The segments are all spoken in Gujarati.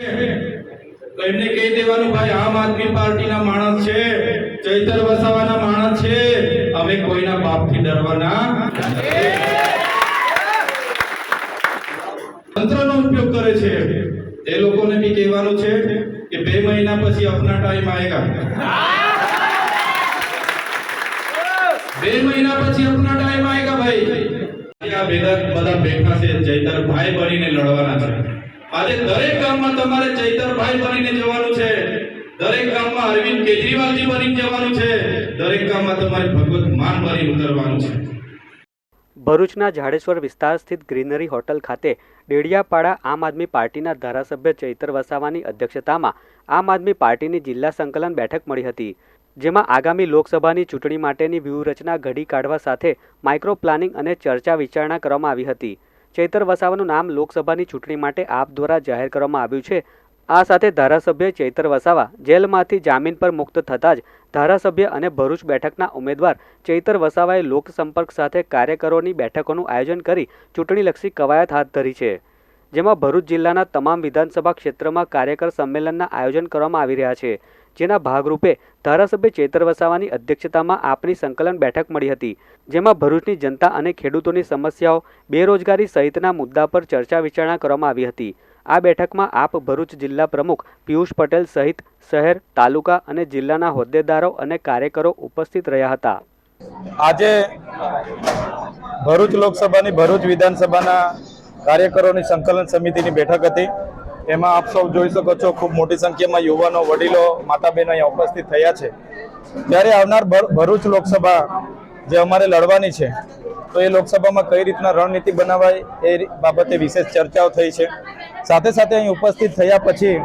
એમને કહી દેવાનું, ભાઈ, આમ આદમી પાર્ટીના માણસ છે, ચૈતર વસાવાના માણસ છે. અમે કોઈના બાપથી ડરવાના તંત્રનો ઉપયોગ કરે છે. એ લોકોને બી કહેવાનું છે કે બે મહિના પછી આપના ટાઈમ આવેગા બે મહિના પછી આપના ટાઈમ આવેગા ભાઈ. આ ભેગા બધા ભેગા છે જયતર ભાઈ બનીને લડવાના છે. આજે દરેક ગામમાં તમારે ચૈતરભાઈ બનીને જવાનું છે. દરેક ગામમાં અરવિંદ કેજરીવાલજી બનીને જવાનું છે. દરેક ગામમાં તમારે ભગવત માન બની ઉતરવાનું છે. ભરૂચના જાડેશ્વર વિસ્તાર સ્થિત ગ્રીનરી હોટલ ખાતે ડેડિયાપાડા આમ આદમી પાર્ટીના ધારાસભ્ય ચૈતર વસાવાની અધ્યક્ષતામાં આમ આદમી પાર્ટીની જિલ્લા સંકલન બેઠક મળી હતી, જેમાં આગામી લોકસભાની ચૂંટણી માટેની વ્યૂહરચના ઘડી કાઢવા સાથે માઇક્રો પ્લાનિંગ અને ચર્ચા વિચારણા કરવામાં આવી હતી. ચૈતર વસાવાનું નામ લોકસભાની ચૂંટણી માટે આપ દ્વારા જાહેર કરવામાં આવ્યું છે. આ સાથે ધારાસભ્ય ચૈતર વસાવા જેલમાંથી જામીન પર મુક્ત થતાં જ ધારાસભ્ય અને ભરૂચ બેઠકના ઉમેદવાર ચૈતર વસાવાએ લોકસંપર્ક સાથે કાર્યકરોની બેઠકોનું આયોજન કરી ચૂંટણીલક્ષી કવાયત હાથ ધરી છે. જેમાં ભરૂચ જિલ્લાના તમામ વિધાનસભા ક્ષેત્રમાં કાર્યકર સંમેલનના આયોજન કરવામાં આવી રહ્યા છે, જેના ભાગરૂપે ધારાસભ્ય ચેતર વસાવાની અધ્યક્ષતામાં આપની સંકલન બેઠક મળી હતી, જેમાં ભરૂચની જનતા અને ખેડૂતોની સમસ્યાઓ, બેરોજગારી સહિતના મુદ્દા પર ચર્ચા વિચારણા કરવામાં આવી હતી. આ બેઠકમાં આપ ભરૂચ જિલ્લા પ્રમુખ પિયુષ પટેલ સહિત શહેર, તાલુકા અને જિલ્લાના હોદ્દેદારો અને કાર્યકરો ઉપસ્થિત રહ્યા હતા. આજે ભરૂચ લોકસભાની ભરૂચ વિધાનસભાના કાર્યકરોની સંકલન સમિતિની બેઠક હતી. એમાં આપ સૌ જોઈ શકો છો, ખૂબ મોટી સંખ્યામાં યુવાનો, વડીલો માતા બહેનો અહીંયા ઉપસ્થિત થયા છે. ત્યારે આવનાર ભરૂચ લોકસભા જે અમારે લડવાની છે, તો એ લોકસભામાં કઈ રીતના રણનીતિ બનાવાય એ બાબતે વિશેષ ચર્ચાઓ થઈ છે. સાથે સાથે અહીં ઉપસ્થિત થયા પછી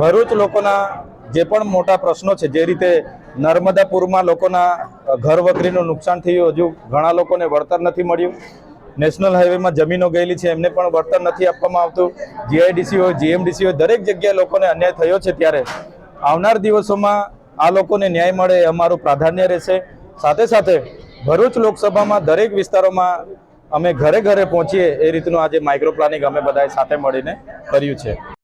ભરૂચ લોકોના જે પણ મોટા પ્રશ્નો છે, જે રીતે નર્મદાપુરમાં લોકોના ઘર વકરીનું નુકસાન થયું, હજુ ઘણા લોકોને વળતર નથી મળ્યું. નેશનલ હાઈવેમાં જમીનો ગયેલી છે, એમને પણ વળતર નથી આપવામાં આવતું. જીઆઈડીસી હોય જીએમડીસી હોય, દરેક જગ્યાએ લોકોને અન્યાય થયો છે ત્યારે. આવનાર દિવસોમાં આ લોકોને ન્યાય મળે એ અમારું પ્રાધાન્ય રહેશે. સાથે સાથે ભરૂચ લોકસભામાં દરેક વિસ્તારોમાં અમે ઘરે ઘરે પહોંચીએ એ રીતનું આજે માઇક્રો પ્લાનિંગ અમે બધાએ સાથે મળીને કર્યું છે.